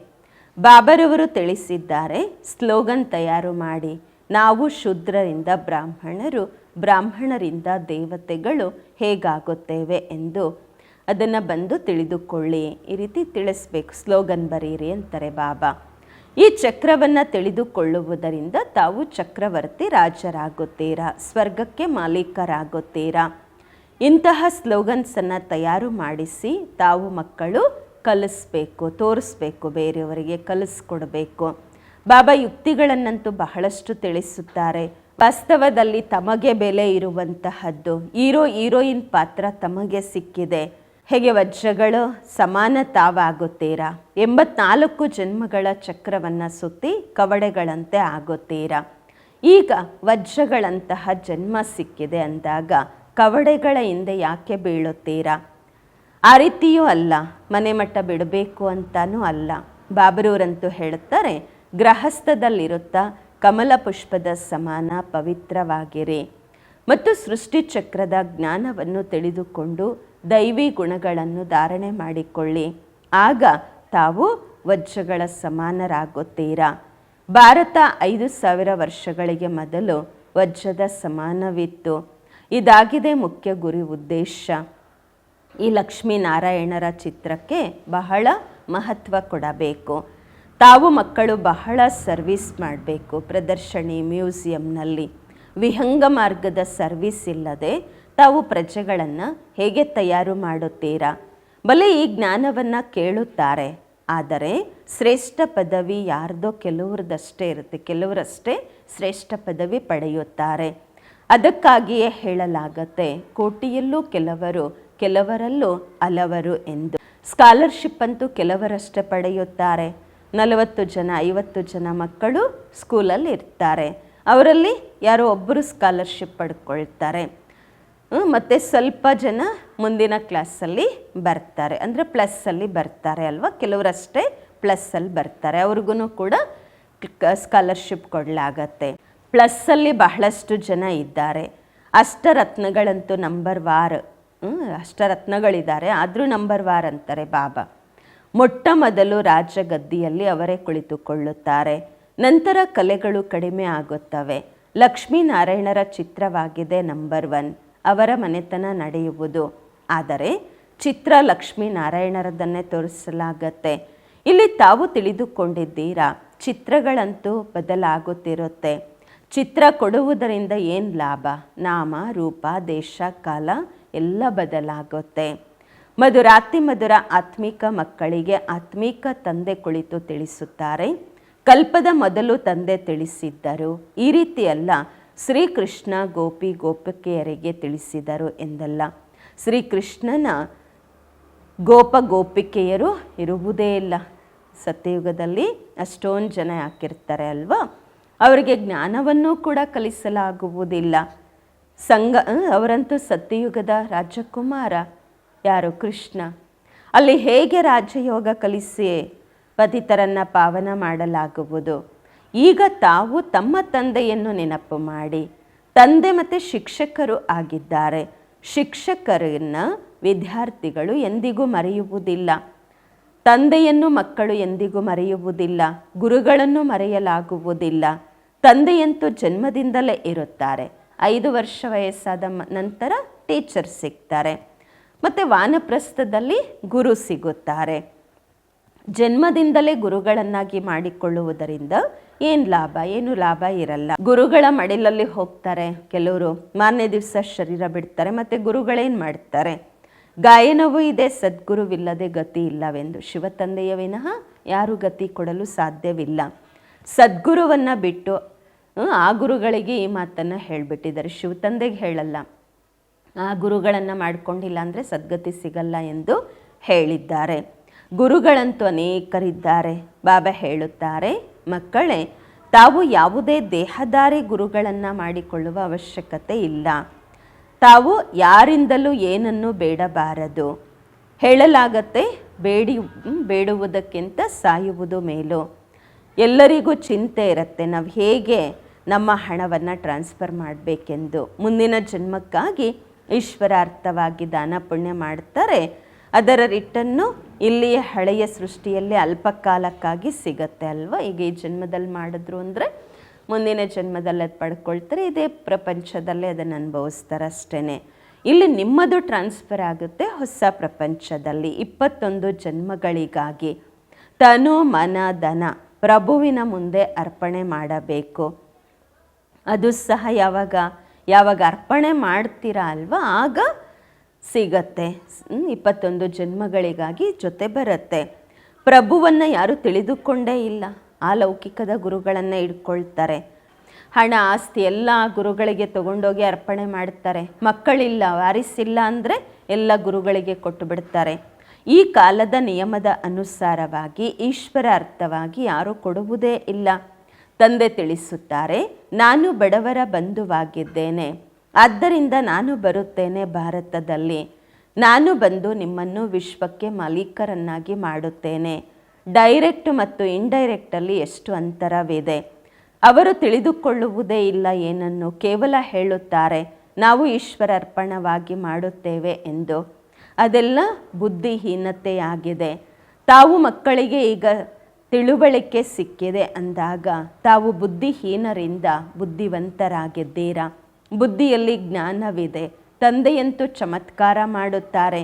ಬಾಬರವರು ತಿಳಿಸಿದ್ದಾರೆ, ಸ್ಲೋಗನ್ ತಯಾರು ಮಾಡಿ, ನಾವು ಶುದ್ರರಿಂದ ಬ್ರಾಹ್ಮಣರು, ಬ್ರಾಹ್ಮಣರಿಂದ ದೇವತೆಗಳು ಹೇಗಾಗುತ್ತೇವೆ ಎಂದು ಅದನ್ನು ಬಂದು ತಿಳಿದುಕೊಳ್ಳಿ. ಈ ರೀತಿ ತಿಳಿಸ್ಬೇಕು, ಸ್ಲೋಗನ್ ಬರೀರಿ ಅಂತಾರೆ ಬಾಬಾ. ಈ ಚಕ್ರವನ್ನು ತಿಳಿದುಕೊಳ್ಳುವುದರಿಂದ ತಾವು ಚಕ್ರವರ್ತಿ ರಾಜರಾಗುತ್ತೀರಾ, ಸ್ವರ್ಗಕ್ಕೆ ಮಾಲೀಕರಾಗುತ್ತೀರಾ? ಇಂತಹ ಸ್ಲೋಗನ್ಸನ್ನು ತಯಾರು ಮಾಡಿಸಿ ತಾವು ಮಕ್ಕಳು ಕಲಿಸ್ಬೇಕು, ತೋರಿಸ್ಬೇಕು, ಬೇರೆಯವರಿಗೆ ಕಲಿಸ್ಕೊಡ್ಬೇಕು. ಬಾಬಾ ಯುಕ್ತಿಗಳನ್ನಂತೂ ಬಹಳಷ್ಟು ತಿಳಿಸುತ್ತಾರೆ. ವಾಸ್ತವದಲ್ಲಿ ತಮಗೆ ಬೆಲೆ ಇರುವಂತಹದ್ದು. ಹೀರೋ, ಹೀರೋಯಿನ್ ಪಾತ್ರ ತಮಗೆ ಸಿಕ್ಕಿದೆ. ಹೇಗೆ ವಜ್ರಗಳು ಸಮಾನ ತಾವಾಗುತ್ತೀರಾ ಎಂಬತ್ನಾಲ್ಕು ಜನ್ಮಗಳ ಚಕ್ರವನ್ನು ಸುತ್ತಿ ಕವಡೆಗಳಂತೆ ಆಗುತ್ತೀರಾ? ಈಗ ವಜ್ರಗಳಂತಹ ಜನ್ಮ ಸಿಕ್ಕಿದೆ ಅಂದಾಗ ಕವಡೆಗಳ ಹಿಂದೆ ಯಾಕೆ ಬೀಳುತ್ತೀರಾ? ಆ ರೀತಿಯೂ ಅಲ್ಲ, ಮನೆ ಮಟ್ಟ ಬಿಡಬೇಕು ಅಂತಾನೂ ಅಲ್ಲ. ಬಾಬರೂರಂತೂ ಹೇಳುತ್ತಾರೆ, ಗೃಹಸ್ಥದಲ್ಲಿರುತ್ತಾ ಕಮಲ ಪುಷ್ಪದ ಸಮಾನ ಪವಿತ್ರವಾಗಿರಿ. ಮತ್ತು ಸೃಷ್ಟಿಚಕ್ರದ ಜ್ಞಾನವನ್ನು ತಿಳಿದುಕೊಂಡು ದೈವಿ ಗುಣಗಳನ್ನು ಧಾರಣೆ ಮಾಡಿಕೊಳ್ಳಿ. ಆಗ ತಾವು ವಜ್ರಗಳ ಸಮಾನರಾಗುತ್ತೀರಾ? ಭಾರತ ಐದು ಸಾವಿರ ವರ್ಷಗಳಿಗೆ ಮೊದಲು ವಜ್ರದ ಸಮಾನವಿತ್ತು. ಇದಾಗಿದೆ ಮುಖ್ಯ ಗುರಿ ಉದ್ದೇಶ. ಈ ಲಕ್ಷ್ಮೀನಾರಾಯಣರ ಚಿತ್ರಕ್ಕೆ ಬಹಳ ಮಹತ್ವ ಕೊಡಬೇಕು. ತಾವು ಮಕ್ಕಳು ಬಹಳ ಸರ್ವಿಸ್ ಮಾಡಬೇಕು ಪ್ರದರ್ಶನಿ, ಮ್ಯೂಸಿಯಂನಲ್ಲಿ. ವಿಹಂಗ ಮಾರ್ಗದ ಸರ್ವಿಸ್ ಇಲ್ಲದೆ ತಾವು ಪ್ರಜೆಗಳನ್ನು ಹೇಗೆ ತಯಾರು ಮಾಡುತ್ತೀರಾ? ಬಲೆ ಈ ಜ್ಞಾನವನ್ನು ಕೇಳುತ್ತಾರೆ. ಆದರೆ ಶ್ರೇಷ್ಠ ಪದವಿ ಯಾರ್ದೋ ಕೆಲವ್ರದಷ್ಟೇ ಇರುತ್ತೆ. ಕೆಲವರಷ್ಟೇ ಶ್ರೇಷ್ಠ ಪದವಿ ಪಡೆಯುತ್ತಾರೆ. ಅದಕ್ಕಾಗಿಯೇ ಹೇಳಲಾಗತ್ತೆ, ಕೋಟಿಯಲ್ಲೂ ಕೆಲವರು ಕೆಲವರಲ್ಲೂ ಹಲವರು ಎಂದು. ಸ್ಕಾಲರ್ಶಿಪ್ ಅಂತೂ ಕೆಲವರಷ್ಟೇ ಪಡೆಯುತ್ತಾರೆ. ನಲವತ್ತು ಜನ, ಐವತ್ತು ಜನ ಮಕ್ಕಳು ಸ್ಕೂಲಲ್ಲಿ ಇರ್ತಾರೆ ಅವರಲ್ಲಿ ಯಾರೋ ಒಬ್ಬರು ಸ್ಕಾಲರ್ಶಿಪ್ ಪಡ್ಕೊಳ್ತಾರೆ. ಮತ್ತೆ ಸ್ವಲ್ಪ ಜನ ಮುಂದಿನ ಕ್ಲಾಸಲ್ಲಿ ಬರ್ತಾರೆ. ಅಂದರೆ ಪ್ಲಸ್ಸಲ್ಲಿ ಬರ್ತಾರೆ ಅಲ್ವಾ? ಕೆಲವರಷ್ಟೇ ಪ್ಲಸ್ಸಲ್ಲಿ ಬರ್ತಾರೆ. ಅವ್ರಿಗೂ ಕೂಡ ಸ್ಕಾಲರ್ಶಿಪ್ ಕೊಡಲಾಗತ್ತೆ. ಪ್ಲಸ್ಸಲ್ಲಿ ಬಹಳಷ್ಟು ಜನ ಇದ್ದಾರೆ. ಅಷ್ಟರತ್ನಗಳಂತೂ ನಂಬರ್ ವಾರ್ ಅಷ್ಟರತ್ನಗಳಿದ್ದಾರೆ. ಆದರೂ ನಂಬರ್ ವಾರ್ ಅಂತಾರೆ ಬಾಬಾ. ಮೊಟ್ಟ ಮೊದಲು ರಾಜಗದ್ದಿಯಲ್ಲಿ ಅವರೇ ಕುಳಿತುಕೊಳ್ಳುತ್ತಾರೆ. ನಂತರ ಕಲೆಗಳು ಕಡಿಮೆ ಆಗುತ್ತವೆ. ಲಕ್ಷ್ಮೀನಾರಾಯಣರ ಚಿತ್ರವಾಗಿದೆ ನಂಬರ್ ಒನ್ ಅವರ ಮನೆತನ ನಡೆಯುವುದು. ಆದರೆ ಚಿತ್ರ ಲಕ್ಷ್ಮೀನಾರಾಯಣರದನ್ನೇ ತೋರಿಸಲಾಗತ್ತೆ. ಇಲ್ಲಿ ತಾವು ತಿಳಿದುಕೊಂಡಿದ್ದೀರಾ, ಚಿತ್ರಗಳಂತೂ ಬದಲಾಗುತ್ತಿರುತ್ತೆ. ಚಿತ್ರ ಕೊಡುವುದರಿಂದ ಏನು ಲಾಭ? ನಾಮ, ರೂಪ, ದೇಶ, ಕಾಲ ಎಲ್ಲ ಬದಲಾಗುತ್ತೆ. ಮಧುರಾತಿ ಮಧುರ ಆತ್ಮಿಕ ಮಕ್ಕಳಿಗೆ ಆತ್ಮಿಕ ತಂದೆ ಕುಳಿತು ತಿಳಿಸುತ್ತಾರೆ. ಕಲ್ಪದ ಮೊದಲು ತಂದೆ ತಿಳಿಸಿದ್ದರು. ಈ ರೀತಿಯಲ್ಲ ಶ್ರೀಕೃಷ್ಣ ಗೋಪಿ ಗೋಪಿಕೆಯರಿಗೆ ತಿಳಿಸಿದರು ಎಂದಲ್ಲ. ಶ್ರೀಕೃಷ್ಣನ ಗೋಪ ಗೋಪಿಕೆಯರು ಇರುವುದೇ ಇಲ್ಲ. ಸತ್ಯಯುಗದಲ್ಲಿ ಅಷ್ಟೊಂದು ಜನ ಹಾಕಿರ್ತಾರೆ ಅಲ್ವಾ? ಅವರಿಗೆ ಜ್ಞಾನವನ್ನು ಕೂಡ ಕಲಿಸಲಾಗುವುದಿಲ್ಲ. ಆ, ಅವರಂತೂ ಸತ್ಯಯುಗದ ರಾಜಕುಮಾರ. ಯಾರು? ಕೃಷ್ಣ. ಅಲ್ಲಿ ಹೇಗೆ ರಾಜಯೋಗ ಕಲಿಸಿ ಪತಿತರನ್ನು ಪಾವನ ಮಾಡಲಾಗುವುದು? ಈಗ ತಾವು ತಮ್ಮ ತಂದೆಯನ್ನು ನೆನಪು ಮಾಡಿ. ತಂದೆ ಮತ್ತು ಶಿಕ್ಷಕರು ಆಗಿದ್ದಾರೆ. ಶಿಕ್ಷಕರನ್ನು ವಿದ್ಯಾರ್ಥಿಗಳು ಎಂದಿಗೂ ಮರೆಯುವುದಿಲ್ಲ. ತಂದೆಯನ್ನು ಮಕ್ಕಳು ಎಂದಿಗೂ ಮರೆಯುವುದಿಲ್ಲ. ಗುರುಗಳನ್ನು ಮರೆಯಲಾಗುವುದಿಲ್ಲ. ತಂದೆಯಂತೂ ಜನ್ಮದಿಂದಲೇ ಇರುತ್ತಾರೆ. ಐದು ವರ್ಷ ವಯಸ್ಸಾದ ನಂತರ ಟೀಚರ್ ಸಿಗ್ತಾರೆ. ಮತ್ತು ವಾನಪ್ರಸ್ಥದಲ್ಲಿ ಗುರು ಸಿಗುತ್ತಾರೆ. ಜನ್ಮದಿಂದಲೇ ಗುರುಗಳನ್ನಾಗಿ ಮಾಡಿಕೊಳ್ಳುವುದರಿಂದ ಏನು ಲಾಭ? ಏನು ಲಾಭ ಇರಲ್ಲ. ಗುರುಗಳ ಮಡಿಲಲ್ಲಿ ಹೋಗ್ತಾರೆ. ಕೆಲವರು ಮಾರನೇ ದಿವಸ ಶರೀರ ಬಿಡ್ತಾರೆ, ಮತ್ತು ಗುರುಗಳೇನು ಮಾಡ್ತಾರೆ? ಗಾಯನವೂ ಇದೆ, ಸದ್ಗುರುವಿಲ್ಲದೆ ಗತಿ ಇಲ್ಲವೆಂದು. ಶಿವತಂದೆಯ ವಿನಃ ಯಾರು ಗತಿ ಕೊಡಲು ಸಾಧ್ಯವಿಲ್ಲ. ಸದ್ಗುರುವನ್ನು ಬಿಟ್ಟು ಆ ಗುರುಗಳಿಗೆ ಈ ಮಾತನ್ನು ಹೇಳಿಬಿಟ್ಟಿದ್ದಾರೆ. ಶಿವತಂದೆಗೆ ಹೇಳಲ್ಲ. ಆ ಗುರುಗಳನ್ನು ಮಾಡ್ಕೊಂಡಿಲ್ಲ ಅಂದರೆ ಸದ್ಗತಿ ಸಿಗಲ್ಲ ಎಂದು ಹೇಳಿದ್ದಾರೆ. ಗುರುಗಳಂತೂ ಅನೇಕರಿದ್ದಾರೆ. ಬಾಬಾ ಹೇಳುತ್ತಾರೆ ಮಕ್ಕಳೇ, ತಾವು ಯಾವುದೇ ದೇಹದಾರಿ ಗುರುಗಳನ್ನು ಮಾಡಿಕೊಳ್ಳುವ ಅವಶ್ಯಕತೆ ಇಲ್ಲ. ತಾವು ಯಾರಿಂದಲೂ ಏನನ್ನು ಬೇಡಬಾರದು. ಹೇಳಲಾಗತ್ತೆ, ಬೇಡಿ ಬೇಡುವುದಕ್ಕಿಂತ ಸಾಯುವುದು ಮೇಲು. ಎಲ್ಲರಿಗೂ ಚಿಂತೆ ಇರುತ್ತೆ, ನಾವು ಹೇಗೆ ನಮ್ಮ ಹಣವನ್ನು ಟ್ರಾನ್ಸ್ಫರ್ ಮಾಡಬೇಕೆಂದು. ಮುಂದಿನ ಜನ್ಮಕ್ಕಾಗಿ ಈಶ್ವರಾರ್ಥವಾಗಿ ದಾನ ಪುಣ್ಯ ಮಾಡ್ತಾರೆ, ಅದರ ರಿಟನ್ನು ಇಲ್ಲಿಯ ಹಳೆಯ ಸೃಷ್ಟಿಯಲ್ಲಿ ಅಲ್ಪಕಾಲಕ್ಕಾಗಿ ಸಿಗತ್ತೆ ಅಲ್ವಾ? ಈಗ ಈ ಜನ್ಮದಲ್ಲಿ ಮಾಡಿದ್ರು ಅಂದರೆ ಮುಂದಿನ ಜನ್ಮದಲ್ಲಿ ಅದು ಪಡ್ಕೊಳ್ತಾರೆ, ಇದೇ ಪ್ರಪಂಚದಲ್ಲೇ ಅದನ್ನು ಅನುಭವಿಸ್ತಾರೆ ಅಷ್ಟೇ ಇಲ್ಲಿ ನಿಮ್ಮದು ಟ್ರಾನ್ಸ್ಫರ್ ಆಗುತ್ತೆ ಹೊಸ ಪ್ರಪಂಚದಲ್ಲಿ, ಇಪ್ಪತ್ತೊಂದು ಜನ್ಮಗಳಿಗಾಗಿ. ತನು, ಮನ, ಧನ ಪ್ರಭುವಿನ ಮುಂದೆ ಅರ್ಪಣೆ ಮಾಡಬೇಕು. ಅದು ಸಹ ಯಾವಾಗ? ಯಾವಾಗ ಅರ್ಪಣೆ ಮಾಡ್ತೀರಾ ಅಲ್ವಾ? ಆಗ ಸಿಗತ್ತೆ. ಇಪ್ಪತ್ತೊಂದು ಜನ್ಮಗಳಿಗಾಗಿ ಜೊತೆ ಬರುತ್ತೆ. ಪ್ರಭುವನ್ನು ಯಾರು ತಿಳಿದುಕೊಂಡೇ ಇಲ್ಲ. ಆ ಲೌಕಿಕದ ಗುರುಗಳನ್ನು ಇಟ್ಕೊಳ್ತಾರೆ ಹಣ, ಆಸ್ತಿ ಎಲ್ಲ ಗುರುಗಳಿಗೆ ತಗೊಂಡೋಗಿ ಅರ್ಪಣೆ ಮಾಡ್ತಾರೆ. ಮಕ್ಕಳಿಲ್ಲ, ವಾರಿಸಿಲ್ಲ ಅಂದರೆ ಎಲ್ಲ ಗುರುಗಳಿಗೆ ಕೊಟ್ಟು ಬಿಡ್ತಾರೆ. ಈ ಕಾಲದ ನಿಯಮದ ಅನುಸಾರವಾಗಿ, ಈಶ್ವರ ಅರ್ಥವಾಗಿ ಯಾರೂ ಕೊಡುವುದೇ ಇಲ್ಲ. ತಂದೆ ತಿಳಿಸುತ್ತಾರೆ, ನಾನು ಬಡವರ ಬಂಧುವಾಗಿದ್ದೇನೆ. ಆದ್ದರಿಂದ ನಾನು ಬರುತ್ತೇನೆ ಭಾರತದಲ್ಲಿ. ನಾನು ಬಂದು ನಿಮ್ಮನ್ನು ವಿಶ್ವಕ್ಕೆ ಮಾಲೀಕರನ್ನಾಗಿ ಮಾಡುತ್ತೇನೆ. ಡೈರೆಕ್ಟ್ ಮತ್ತು ಇಂಡೈರೆಕ್ಟಲ್ಲಿ ಎಷ್ಟು ಅಂತರವಿದೆ? ಅವರು ತಿಳಿದುಕೊಳ್ಳುವುದೇ ಇಲ್ಲ ಏನನ್ನು ಕೇವಲ ಹೇಳುತ್ತಾರೆ, ನಾವು ಈಶ್ವರ ಅರ್ಪಣವಾಗಿ ಮಾಡುತ್ತೇವೆ ಎಂದು. ಅದೆಲ್ಲ ಬುದ್ಧಿಹೀನತೆಯಾಗಿದೆ. ತಾವು ಮಕ್ಕಳಿಗೆ ಈಗ ತಿಳುವಳಿಕೆ ಸಿಕ್ಕಿದೆ ಅಂದಾಗ ತಾವು ಬುದ್ಧಿಹೀನರಿಂದ ಬುದ್ಧಿವಂತರಾಗಿದ್ದೀರಾ? ಬುದ್ಧಿಯಲ್ಲಿ ಜ್ಞಾನವಿದೆ. ತಂದೆಯಂತೂ ಚಮತ್ಕಾರ ಮಾಡುತ್ತಾರೆ.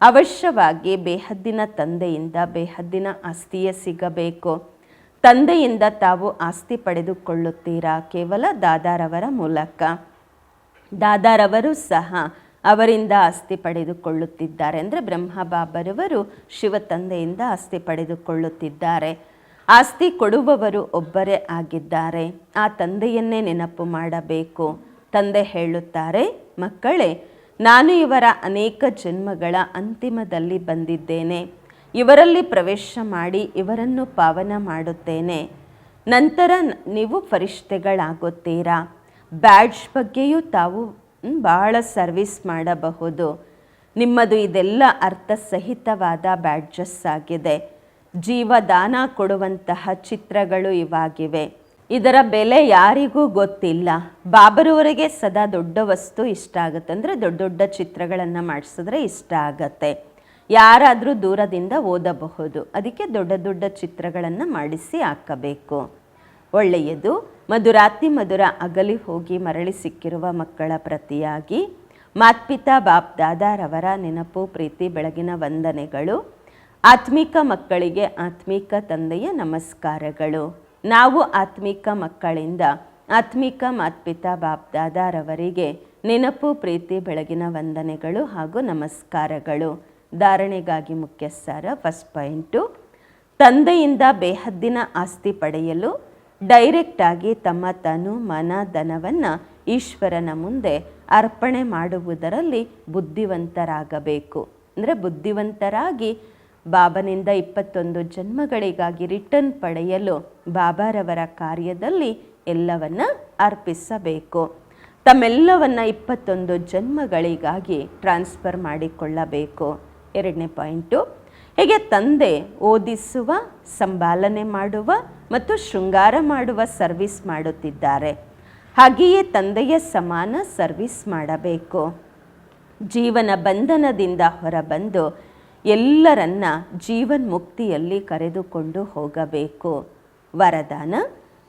ಅವಶ್ಯವಾಗಿ ಬೇಹದ್ದಿನ ತಂದೆಯಿಂದ ಬೇಹದ್ದಿನ ಆಸ್ತಿಯೇ ಸಿಗಬೇಕು. ತಂದೆಯಿಂದ ತಾವು ಆಸ್ತಿ ಪಡೆದುಕೊಳ್ಳುತ್ತೀರಾ? ಕೇವಲ ದಾದಾರವರ ಮೂಲಕ. ದಾದಾರವರು ಸಹ ಅವರಿಂದ ಆಸ್ತಿ ಪಡೆದುಕೊಳ್ಳುತ್ತಿದ್ದಾರೆ. ಅಂದರೆ ಬ್ರಹ್ಮ ಬಾಬರವರು ಶಿವ ತಂದೆಯಿಂದ ಆಸ್ತಿ ಪಡೆದುಕೊಳ್ಳುತ್ತಿದ್ದಾರೆ. ಆಸ್ತಿ ಕೊಡುವವರು ಒಬ್ಬರೇ ಆಗಿದ್ದಾರೆ. ಆ ತಂದೆಯನ್ನೇ ನೆನಪು ಮಾಡಬೇಕು. ತಂದೆ ಹೇಳುತ್ತಾರೆ, ಮಕ್ಕಳೇ, ನಾನು ಇವರ ಅನೇಕ ಜನ್ಮಗಳ ಅಂತಿಮದಲ್ಲಿ ಬಂದಿದ್ದೇನೆ. ಇವರಲ್ಲಿ ಪ್ರವೇಶ ಮಾಡಿ ಇವರನ್ನು ಪಾವನ ಮಾಡುತ್ತೇನೆ. ನಂತರ ನೀವು ಫರಿಷ್ಠೆಗಳಾಗುತ್ತೀರಾ ಬ್ಯಾಡ್ಜ್ ಬಗ್ಗೆಯೂ ತಾವು ಬಹಳ ಸರ್ವಿಸ್ ಮಾಡಬಹುದು. ನಿಮ್ಮದು ಇದೆಲ್ಲ ಅರ್ಥಸಹಿತವಾದ ಬ್ಯಾಡ್ಜಸ್ ಆಗಿದೆ ಜೀವದಾನ ಕೊಡುವಂತಹ ಚಿತ್ರಗಳು ಇವಾಗಿವೆ. ಇದರ ಬೆಲೆ ಯಾರಿಗೂ ಗೊತ್ತಿಲ್ಲ. ಬಾಬರವರಿಗೆ ಸದಾ ದೊಡ್ಡ ವಸ್ತು ಇಷ್ಟ ಆಗುತ್ತೆ. ಅಂದರೆ ದೊಡ್ಡ ದೊಡ್ಡ ಚಿತ್ರಗಳನ್ನು ಮಾಡಿಸಿದ್ರೆ ಇಷ್ಟ ಆಗತ್ತೆ. ಯಾರಾದರೂ ದೂರದಿಂದ ಓದಬಹುದು. ಅದಕ್ಕೆ ದೊಡ್ಡ ದೊಡ್ಡ ಚಿತ್ರಗಳನ್ನು ಮಾಡಿಸಿ ಹಾಕಬೇಕು. ಒಳ್ಳೆಯದು. ಮಧುರಾತಿ ಮಧುರ ಅಗಲಿ ಹೋಗಿ ಮರಳಿ ಸಿಕ್ಕಿರುವ ಮಕ್ಕಳ ಪ್ರತಿಯಾಗಿ ಮಾತ್ಪಿತಾ ಬಾಪ್ ದಾದಾರವರ ನೆನಪು, ಪ್ರೀತಿ, ಬೆಳಗಿನ ವಂದನೆಗಳು. ಆತ್ಮಿಕ ಮಕ್ಕಳಿಗೆ ಆತ್ಮಿಕ ತಂದೆಯ ನಮಸ್ಕಾರಗಳು. ನಾವು ಆತ್ಮಿಕ ಮಕ್ಕಳಿಂದ ಆತ್ಮಿಕ ಮಾತ್ಪಿತಾ ಬಾಪ್ದಾದಾರವರಿಗೆ ನೆನಪು, ಪ್ರೀತಿ, ಬೆಳಗಿನ ವಂದನೆಗಳು ಹಾಗೂ ನಮಸ್ಕಾರಗಳು. ಧಾರಣೆಗಾಗಿ ಮುಖ್ಯ ಫಸ್ಟ್ ಪಾಯಿಂಟು ತಂದೆಯಿಂದ ಬೇಹದ್ದಿನ ಆಸ್ತಿ ಪಡೆಯಲು ಡೈರೆಕ್ಟಾಗಿ ತಮ್ಮ ತನು ಮನ ಧನವನ್ನು ಈಶ್ವರನ ಮುಂದೆ ಅರ್ಪಣೆ ಮಾಡುವುದರಲ್ಲಿ ಬುದ್ಧಿವಂತರಾಗಬೇಕು. ಅಂದರೆ ಬುದ್ಧಿವಂತರಾಗಿ ಬಾಬನಿಂದ ಇಪ್ಪತ್ತೊಂದು ಜನ್ಮಗಳಿಗಾಗಿ ರಿಟರ್ನ್ ಪಡೆಯಲು ಬಾಬಾರವರ ಕಾರ್ಯದಲ್ಲಿ ಎಲ್ಲವನ್ನ ಅರ್ಪಿಸಬೇಕು. ತಮ್ಮೆಲ್ಲವನ್ನ ಇಪ್ಪತ್ತೊಂದು ಜನ್ಮಗಳಿಗಾಗಿ ಟ್ರಾನ್ಸ್ಫರ್ ಮಾಡಿಕೊಳ್ಳಬೇಕು. ಎರಡನೇ ಪಾಯಿಂಟು, ಹೀಗೆ ತಂದೆ ಓದಿಸುವ, ಸಂಭಾಲನೆ ಮಾಡುವ ಮತ್ತು ಶೃಂಗಾರ ಮಾಡುವ ಸರ್ವಿಸ್ ಮಾಡುತ್ತಿದ್ದಾರೆ. ಹಾಗೆಯೇ ತಂದೆಯ ಸಮಾನ ಸರ್ವಿಸ್ ಮಾಡಬೇಕು. ಜೀವನ ಬಂಧನದಿಂದ ಹೊರಬಂದು ಎಲ್ಲರನ್ನ ಜೀವನ್ ಮುಕ್ತಿಯಲ್ಲಿ ಕರೆದುಕೊಂಡು ಹೋಗಬೇಕು. ವರದಾನ,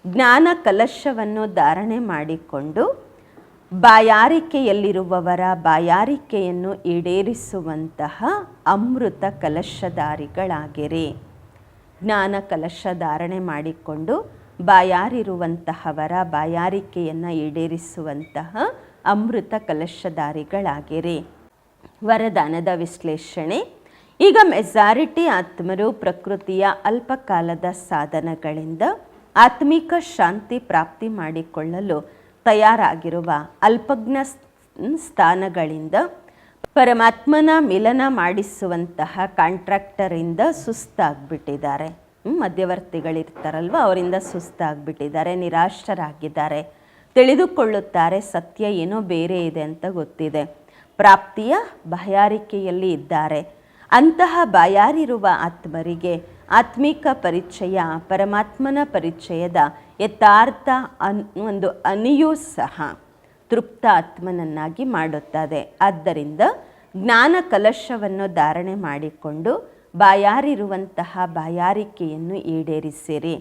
ಜ್ಞಾನ ಕಲಶವನ್ನು ಧಾರಣೆ ಮಾಡಿಕೊಂಡು ಬಾಯಾರಿಕೆಯಲ್ಲಿರುವವರ ಬಾಯಾರಿಕೆಯನ್ನು ಈಡೇರಿಸುವಂತಹ ಅಮೃತ ಕಲಶಧಾರಿಗಳಾಗಿರಿ. ಜ್ಞಾನ ಕಲಶ ಧಾರಣೆ ಮಾಡಿಕೊಂಡು ಬಾಯಾರಿರುವಂತಹವರ ಬಾಯಾರಿಕೆಯನ್ನು ಈಡೇರಿಸುವಂತಹ ಅಮೃತ ಕಲಶಧಾರಿಗಳಾಗಿರಿ. ವರದಾನದ ವಿಶ್ಲೇಷಣೆ ಈಗ ಮೆಜಾರಿಟಿ ಆತ್ಮರು ಪ್ರಕೃತಿಯ ಅಲ್ಪಕಾಲದ ಸಾಧನಗಳಿಂದ ಆತ್ಮಿಕ ಶಾಂತಿ ಪ್ರಾಪ್ತಿ ಮಾಡಿಕೊಳ್ಳಲು ತಯಾರಾಗಿರುವ ಅಲ್ಪಜ್ಞ ಸ್ಥಾನಗಳಿಂದ ಪರಮಾತ್ಮನ ಮಿಲನ ಮಾಡಿಸುವಂತಹ ಕಾಂಟ್ರಾಕ್ಟರಿಂದ ಸುಸ್ತಾಗ್ಬಿಟ್ಟಿದ್ದಾರೆ. ಮಧ್ಯವರ್ತಿಗಳಿರ್ತಾರಲ್ವ? ಅವರಿಂದ ಸುಸ್ತಾಗ್ಬಿಟ್ಟಿದ್ದಾರೆ, ನಿರಾಶರಾಗಿದ್ದಾರೆ. ತಿಳಿದುಕೊಳ್ಳುತ್ತಾರೆ ಸತ್ಯ ಏನೋ ಬೇರೆ ಇದೆ ಅಂತ ಗೊತ್ತಿದೆ. ಪ್ರಾಪ್ತಿಯ ಬಯಾರಿಕೆಯಲ್ಲಿ ಇದ್ದಾರೆ. ಅಂತಹ ಬಾಯಾರಿರುವ ಆತ್ಮರಿಗೆ ಆತ್ಮಿಕ ಪರಿಚಯ, ಪರಮಾತ್ಮನ ಪರಿಚಯದ ಯಥಾರ್ಥ ಅನ್, ಒಂದು ಅನಿಯೂ ಸಹ ತೃಪ್ತ ಆತ್ಮನನ್ನಾಗಿ ಮಾಡುತ್ತದೆ. ಆದ್ದರಿಂದ ಜ್ಞಾನ ಕಲಶವನ್ನು ಧಾರಣೆ ಮಾಡಿಕೊಂಡು ಬಾಯಾರಿರುವಂತಹ ಬಾಯಾರಿಕೆಯನ್ನು ಈಡೇರಿಸಿರಿ.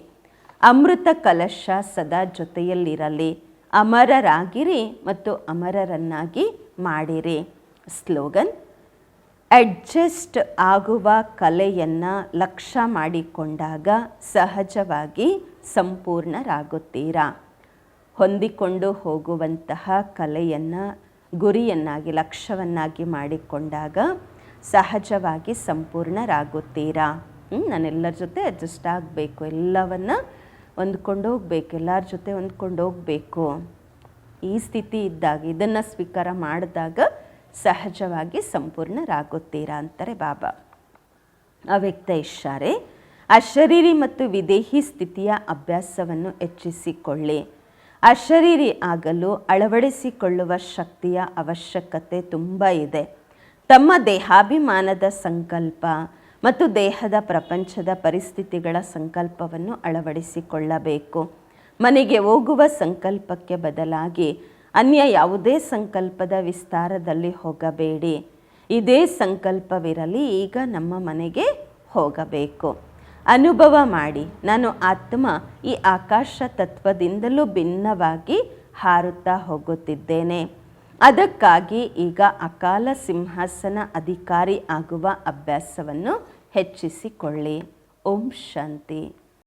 ಅಮೃತ ಕಲಶ ಸದಾ ಜೊತೆಯಲ್ಲಿರಲಿ. ಅಮರರಾಗಿರಿ ಮತ್ತು ಅಮರರನ್ನಾಗಿ ಮಾಡಿರಿ. ಸ್ಲೋಗನ್ ಅಡ್ಜಸ್ಟ್ ಆಗುವ ಕಲೆಯನ್ನು ಲಕ್ಷ್ಯ ಮಾಡಿಕೊಂಡಾಗ ಸಹಜವಾಗಿ ಸಂಪೂರ್ಣರಾಗುತ್ತೀರಾ? ಹೊಂದಿಕೊಂಡು ಹೋಗುವಂತಹ ಕಲೆಯನ್ನು, ಗುರಿಯನ್ನಾಗಿ, ಲಕ್ಷ್ಯವನ್ನಾಗಿ ಮಾಡಿಕೊಂಡಾಗ ಸಹಜವಾಗಿ ಸಂಪೂರ್ಣರಾಗುತ್ತೀರಾ? ನಾನೆಲ್ಲರ ಜೊತೆ ಅಡ್ಜಸ್ಟ್ ಆಗಬೇಕು. ಎಲ್ಲವನ್ನು ಹೊಂದ್ಕೊಂಡು ಹೋಗಬೇಕು. ಎಲ್ಲರ ಜೊತೆ ಹೊಂದ್ಕೊಂಡು ಹೋಗಬೇಕು. ಈ ಸ್ಥಿತಿ ಇದ್ದಾಗ, ಇದನ್ನು ಸ್ವೀಕಾರ ಮಾಡಿದಾಗ ಸಹಜವಾಗಿ ಸಂಪೂರ್ಣರಾಗುತ್ತೀರಾ ಅಂತಾರೆ ಬಾಬಾ. ಅವ್ಯಕ್ತ ಇಶಾರೆ ಅಶರೀರಿ ಮತ್ತು ವಿದೇಹಿ ಸ್ಥಿತಿಯ ಅಭ್ಯಾಸವನ್ನು ಹೆಚ್ಚಿಸಿಕೊಳ್ಳಿ. ಅಶರೀರಿ ಆಗಲು ಅಳವಡಿಸಿಕೊಳ್ಳುವ ಶಕ್ತಿಯ ಅವಶ್ಯಕತೆ ತುಂಬ ಇದೆ. ತಮ್ಮ ದೇಹಾಭಿಮಾನದ ಸಂಕಲ್ಪ ಮತ್ತು ದೇಹದ ಪ್ರಪಂಚದ ಪರಿಸ್ಥಿತಿಗಳ ಸಂಕಲ್ಪವನ್ನು ಅಳವಡಿಸಿಕೊಳ್ಳಬೇಕು. ಮನೆಗೆ ಹೋಗುವ ಸಂಕಲ್ಪಕ್ಕೆ ಬದಲಾಗಿ ಅನ್ಯ ಯಾವುದೇ ಸಂಕಲ್ಪದ ವಿಸ್ತಾರದಲ್ಲಿ ಹೋಗಬೇಡಿ. ಇದೇ ಸಂಕಲ್ಪವಿರಲಿ, ಈಗ ನಮ್ಮ ಮನೆಗೆ ಹೋಗಬೇಕು. ಅನುಭವ ಮಾಡಿ. ನಾನು ಆತ್ಮ ಈ ಆಕಾಶ ತತ್ವದಿಂದಲೂ ಭಿನ್ನವಾಗಿ ಹಾರುತ್ತಾ ಹೋಗುತ್ತಿದ್ದೇನೆ. ಅದಕ್ಕಾಗಿ ಈಗ ಅಕಾಲ ಸಿಂಹಾಸನ ಅಧಿಕಾರಿ ಆಗುವ ಅಭ್ಯಾಸವನ್ನು ಹೆಚ್ಚಿಸಿಕೊಳ್ಳಿ. ಓಂ ಶಾಂತಿ.